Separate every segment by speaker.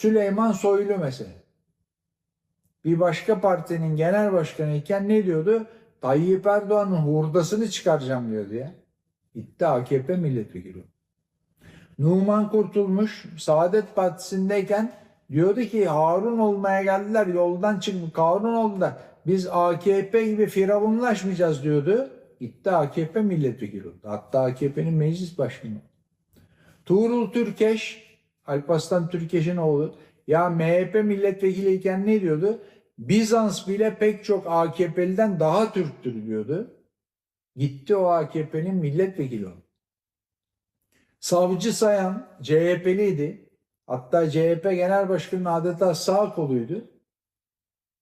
Speaker 1: Süleyman Soylu mesela. Bir başka partinin genel başkanı iken ne diyordu? Tayyip Erdoğan'ın hurdasını çıkaracağım diyordu ya. Gitti AKP milletvekili. Numan Kurtulmuş Saadet Partisi'ndeyken diyordu ki Harun olmaya geldiler yoldan çıkıp Harun oldu da biz AKP gibi firavunlaşmayacağız diyordu. Gitti AKP milletvekili oldu. Hatta AKP'nin meclis başkanı. Tuğrul Türkeş, Alparslan Türkeş'in oğlu. Ya MHP milletvekiliyken ne diyordu? Bizans bile pek çok AKP'liden daha Türktür diyordu. Gitti o AKP'nin milletvekili oldu. Savcı Sayan CHP'liydi. Hatta CHP Genel Başkanı'nın adeta sağ koluydu.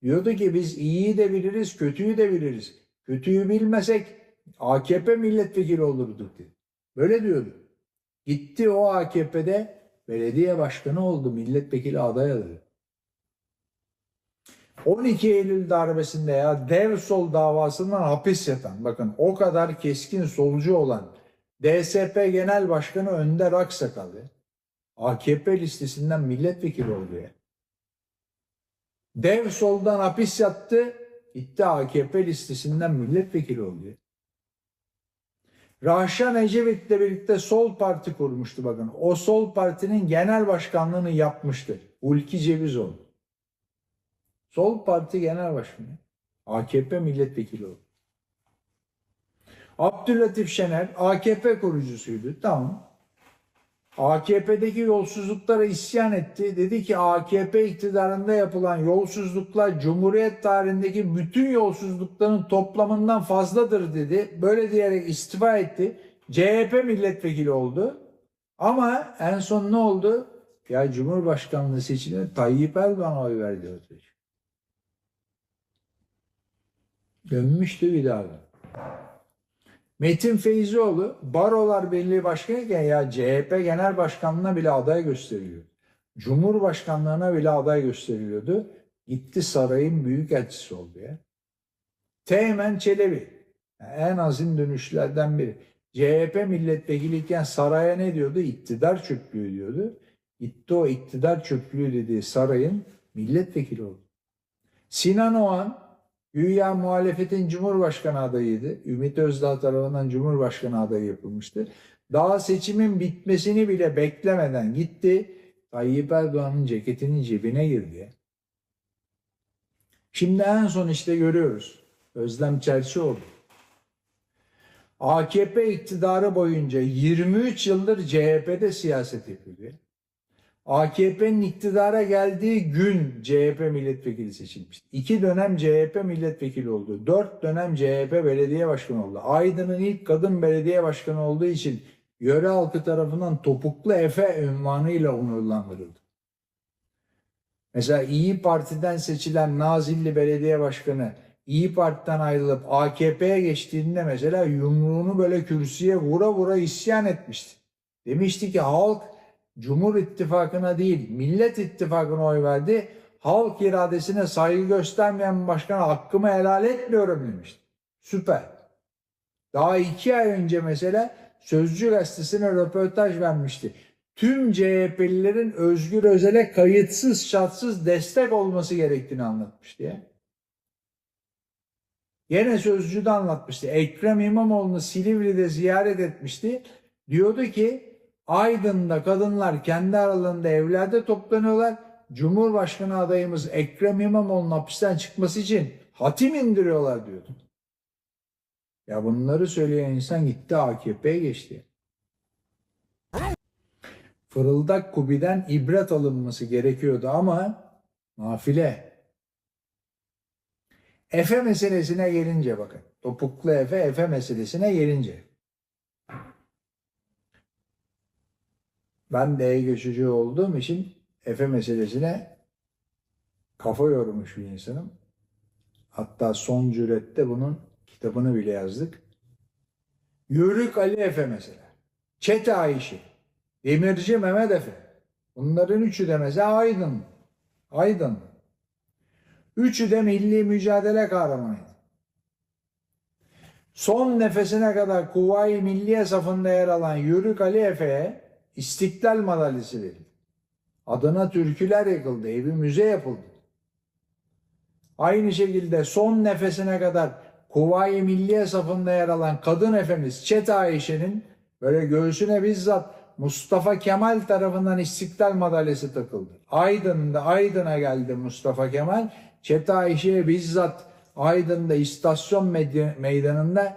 Speaker 1: Diyordu ki biz iyiyi de biliriz, kötüyü de biliriz. Kötüyü bilmesek AKP milletvekili olurduk dedi. Böyle diyordu. Gitti o AKP'de belediye başkanı oldu, milletvekili aday adadı. 12 Eylül darbesinde ya dev sol davasından hapis yatan, bakın o kadar keskin solcu olan DSP Genel Başkanı Önder Aksakal ya, AKP listesinden milletvekili oldu ya. Dev soldan hapis yattı, gitti AKP listesinden milletvekili oldu ya. Rahşan Ecevit'le birlikte Sol Parti kurmuştu bakın. O Sol Parti'nin genel başkanlığını yapmıştı. Ulki Cevizoğlu. Sol Parti Genel Başkanı. AKP milletvekili oldu. Abdülatif Şener AKP kurucusuydu. Tamam. AKP'deki yolsuzluklara isyan etti. Dedi ki AKP iktidarında yapılan yolsuzluklar Cumhuriyet tarihindeki bütün yolsuzlukların toplamından fazladır dedi. Böyle diyerek istifa etti. CHP milletvekili oldu. Ama en son ne oldu? Ya Cumhurbaşkanlığı seçiminde Tayyip Erdoğan oy verdi ortaya. Dönmüştü bir daha. Metin Feyzioğlu Barolar Birliği Başkanı'yken ya CHP Genel Başkanlığı'na bile aday gösteriliyor. Cumhurbaşkanlığına bile aday gösteriliyordu. Gitti sarayın büyükelçisi oldu ya. Teğmen Çelebi en azin dönüşlerden biri. CHP milletvekiliyken saraya ne diyordu? İktidar çöplüğü diyordu. Gitti o iktidar çöplüğü dediği sarayın milletvekili oldu. Sinan Oğan Güya muhalefetin Cumhurbaşkanı adayıydı. Ümit Özdağ tarafından Cumhurbaşkanı adayı yapılmıştı. Daha seçimin bitmesini bile beklemeden gitti. Tayyip Erdoğan'ın ceketinin cebine girdi. Şimdi en son işte görüyoruz. Özlem Çerçioğlu. AKP iktidarı boyunca 23 yıldır CHP'de siyaset yapıyor. AKP'nin iktidara geldiği gün CHP milletvekili seçilmişti. İki dönem CHP milletvekili oldu. Dört dönem CHP belediye başkanı oldu. Aydın'ın ilk kadın belediye başkanı olduğu için yöre halkı tarafından topuklu Efe ünvanıyla onurlandırıldı. Mesela İyi Parti'den seçilen Nazilli belediye başkanı İyi Parti'den ayrılıp AKP'ye geçtiğinde mesela yumruğunu böyle kürsüye vura vura isyan etmişti. Demişti ki halk Cumhur İttifakı'na değil Millet İttifakı'na oy verdi. Halk iradesine saygı göstermeyen başkana hakkımı helal etmiyorum demişti. Süper. Daha iki ay önce mesela Sözcü Gazetesi'ne röportaj vermişti. Tüm CHP'lilerin Özgür Özel'e kayıtsız şartsız destek olması gerektiğini anlatmıştı ya. Yine Sözcü'de anlatmıştı. Ekrem İmamoğlu'nu Silivri'de ziyaret etmişti. Diyordu ki Aydın'da kadınlar kendi aralarında evlerde toplanıyorlar. Cumhurbaşkanı adayımız Ekrem İmamoğlu'nun hapisten çıkması için hatim indiriyorlar diyordu. Ya bunları söyleyen insan gitti AKP'ye geçti. Fırıldak Kubi'den ibret alınması gerekiyordu ama nafile. Efe meselesine gelince bakın. Topuklu Efe, Efe meselesine gelince. Ben de göçücü olduğum için Efe meselesine kafa yormuş bir insanım. Hatta son cürette bunun kitabını bile yazdık. Yörük Ali Efe mesela. Çete Ayşe. Demirci Mehmet Efe. Bunların üçü de mesela Aydın. Aydın. Üçü de milli mücadele kahramanıydı. Son nefesine kadar Kuvayi Milliye safında yer alan Yörük Ali Efe'ye İstiklal madalyası verildi. Adına türküler yakıldı. Evi müze yapıldı. Aynı şekilde son nefesine kadar Kuvayi Milliye safında yer alan kadın efemiz Çet Ayşe'nin böyle göğsüne bizzat Mustafa Kemal tarafından İstiklal Madalyası takıldı. Aydın'da Aydın'a geldi Mustafa Kemal. Çet Ayşe'ye bizzat Aydın'da istasyon meydanında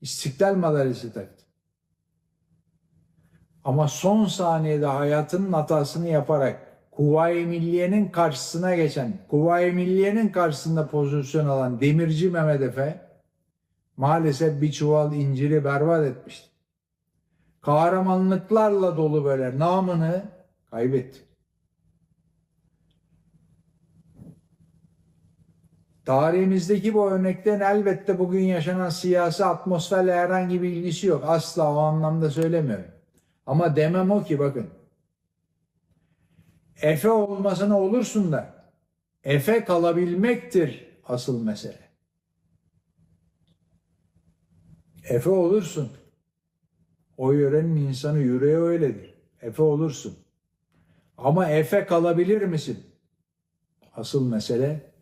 Speaker 1: İstiklal Madalyası taktı. Ama son saniyede hayatının hatasını yaparak Kuvayi Milliye'nin karşısına geçen, Kuvayi Milliye'nin karşısında pozisyon alan Demirci Mehmet Efe maalesef bir çuval inciri berbat etmişti. Kahramanlıklarla dolu böyle namını kaybetti. Tarihimizdeki bu örnekten elbette bugün yaşanan siyasi atmosferle herhangi bir ilgisi yok. Asla o anlamda söylemiyorum. Ama demem o ki bakın. Efe olmasına olursun da Efe kalabilmektir asıl mesele. Efe olursun. O yörenin insanı yüreği öyledir. Efe olursun. Ama Efe kalabilir misin? Asıl mesele